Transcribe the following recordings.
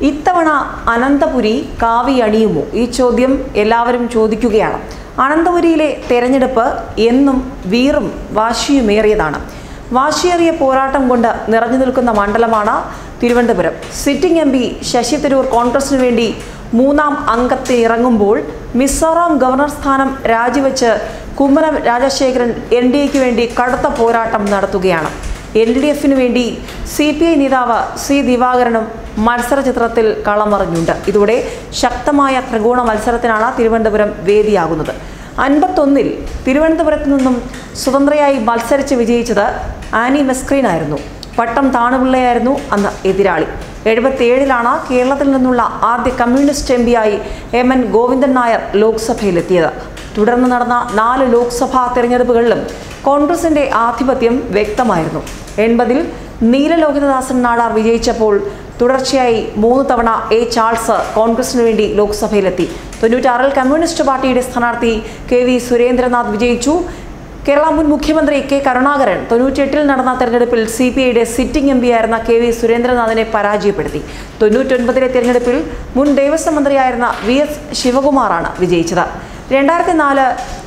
ഇത്തവണ അനന്തപുരി കാവി അണിയുമോ? ഈ ചോദ്യം എല്ലാവരും ചോദിക്കുകയാണ്. അനന്തപുരിയിലെ തെരഞ്ഞെടുപ്പ് എന്നും വീറും വാശിയുമേറിയതാണ്. വാശിയേറിയ പോരാട്ടം കൊണ്ട് നിറഞ്ഞു നിൽക്കുന്ന മണ്ഡലമാണ് Thiruvananthapuram. Sitting M P Shashi Tharoor കോൺഗ്രസിനു വേണ്ടി മൂന്നാം അംഗത്തെ ഇറങ്ങുമ്പോൾ മിസോറാം ഗവർണർ സ്ഥാനം രാജിവെച്ച് കുമ്മനം രാജശേഖരൻ എൻ ഡി എക്ക് വേണ്ടി കടുത്ത പോരാട്ടം നടത്തുകയാണ്. എൽ ഡി എഫിന് വേണ്ടി സി പി ഐ നേതാവ് സി ദിവാകരനും മത്സര ചിത്രത്തിൽ കളമറിഞ്ഞുണ്ട്. ഇതോടെ ശക്തമായ ത്രികോണ മത്സരത്തിനാണ് തിരുവനന്തപുരം വേദിയാകുന്നത്. അൻപത്തൊന്നിൽ തിരുവനന്തപുരത്ത് നിന്നും സ്വതന്ത്രയായി മത്സരിച്ച് വിജയിച്ചത് ആനി മെസ്ക്രീൻ ആയിരുന്നു പട്ടം താണുപിള്ളയായിരുന്നു അന്ന് എതിരാളി. എഴുപത്തിയേഴിലാണ് കേരളത്തിൽ നിന്നുള്ള ആദ്യ കമ്മ്യൂണിസ്റ്റ് എം പിയായി എം എൻ ഗോവിന്ദൻ നായർ ലോക്സഭയിലെത്തിയത്. തുടർന്ന് നടന്ന നാല് ലോക്സഭാ തെരഞ്ഞെടുപ്പുകളിലും കോൺഗ്രസിന്റെ ആധിപത്യം വ്യക്തമായിരുന്നു. എൺപതിൽ നീലലോഹിതദാസൻ നാടാർ വിജയിച്ചപ്പോൾ തുടർച്ചയായി മൂന്ന് തവണ എ ചാൾസ് കോൺഗ്രസിനു വേണ്ടി ലോക്സഭയിലെത്തി. തൊണ്ണൂറ്റാറിൽ കമ്മ്യൂണിസ്റ്റ് പാർട്ടിയുടെ സ്ഥാനാർത്ഥി കെ വി സുരേന്ദ്രനാഥ് വിജയിച്ചു. കേരള മുൻ മുഖ്യമന്ത്രി കെ കരുണാകരൻ തൊണ്ണൂറ്റിയെട്ടിൽ നടന്ന തെരഞ്ഞെടുപ്പിൽ സി പി ഐയുടെ സിറ്റിംഗ് എം പിയായിരുന്ന കെ വി സുരേന്ദ്രനാഥിനെ പരാജയപ്പെടുത്തി. തൊണ്ണൂറ്റൊൻപതിലെ തെരഞ്ഞെടുപ്പിൽ മുൻ ദേവസ്വം മന്ത്രിയായിരുന്ന വി എസ് ശിവകുമാറാണ് വിജയിച്ചത്. രണ്ടായിരത്തി നാല്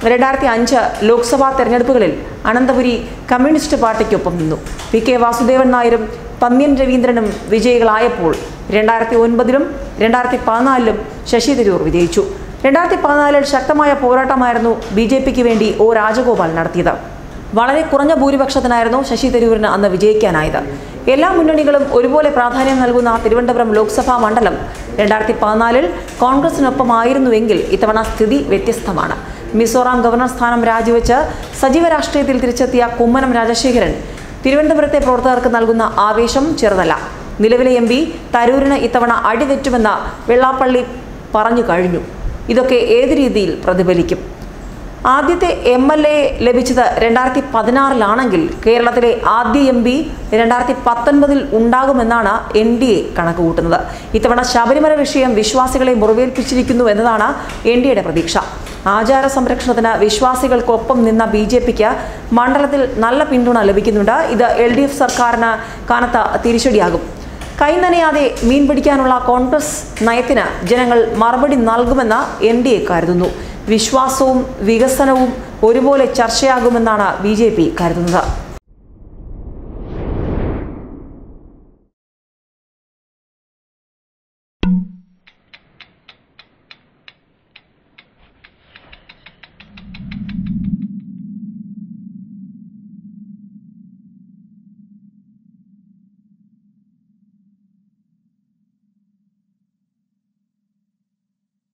രണ്ടായിരത്തി അഞ്ച് ലോക്സഭാ തെരഞ്ഞെടുപ്പുകളിൽ അനന്തപുരി കമ്മ്യൂണിസ്റ്റ് പാർട്ടിക്കൊപ്പം നിന്നു. പി കെ വാസുദേവൻ നായരും പന്ന്യൻ രവീന്ദ്രനും വിജയികളായപ്പോൾ രണ്ടായിരത്തി ഒൻപതിലും രണ്ടായിരത്തി പതിനാലിലും ശശി തരൂർ വിജയിച്ചു. രണ്ടായിരത്തി പതിനാലിൽ ശക്തമായ പോരാട്ടമായിരുന്നു ബി ജെ പിക്ക് വേണ്ടി ഒ രാജഗോപാൽ നടത്തിയത്. വളരെ കുറഞ്ഞ ഭൂരിപക്ഷത്തിനായിരുന്നു ശശി തരൂരിന് അന്ന് വിജയിക്കാനായത്. എല്ലാ മുന്നണികളും ഒരുപോലെ പ്രാധാന്യം നൽകുന്ന തിരുവനന്തപുരം ലോക്സഭാ മണ്ഡലം രണ്ടായിരത്തി പതിനാലിൽ കോൺഗ്രസിനൊപ്പമായിരുന്നുവെങ്കിൽ ഇത്തവണ സ്ഥിതി വ്യത്യസ്തമാണ്. മിസോറാം ഗവർണർ സ്ഥാനം രാജിവെച്ച് സജീവ രാഷ്ട്രീയത്തിൽ തിരിച്ചെത്തിയ കുമ്മനം രാജശേഖരൻ തിരുവനന്തപുരത്തെ പ്രവർത്തകർക്ക് നൽകുന്ന ആവേശം ചെറുതല്ല. നിലവിലെ എം പി തരൂരിന് ഇത്തവണ അടിതെറ്റുമെന്ന് വെള്ളാപ്പള്ളി പറഞ്ഞു കഴിഞ്ഞു. ഇതൊക്കെ ഏത് രീതിയിൽ പ്രതിഫലിക്കും? ആദ്യത്തെ എം എൽ എ ലഭിച്ചത് രണ്ടായിരത്തി പതിനാറിലാണെങ്കിൽ കേരളത്തിലെ ആദ്യ എം പി രണ്ടായിരത്തി പത്തൊൻപതിൽ ഉണ്ടാകുമെന്നാണ് എൻ ഡി എ കണക്ക് കൂട്ടുന്നത് ഇത്തവണ ശബരിമല വിഷയം വിശ്വാസികളെ മുറിവേൽപ്പിച്ചിരിക്കുന്നു എന്നതാണ് എൻ ഡി എയുടെ പ്രതീക്ഷ. ആചാര സംരക്ഷണത്തിന് വിശ്വാസികൾക്കൊപ്പം നിന്ന ബി ജെ പിക്ക് മണ്ഡലത്തിൽ നല്ല പിന്തുണ ലഭിക്കുന്നുണ്ട്. ഇത് എൽ ഡി എഫ് സർക്കാരിന് കനത്ത തിരിച്ചടിയാകും. കൈനനയാതെ മീൻ പിടിക്കാനുള്ള കോൺഗ്രസ് നയത്തിന് ജനങ്ങൾ മറുപടി നൽകുമെന്ന് എൻ ഡി എ കരുതുന്നു. വിശ്വാസവും വികസനവും ഒരുപോലെ ചർച്ചയാകുമെന്നാണ് ബി കരുതുന്നത്.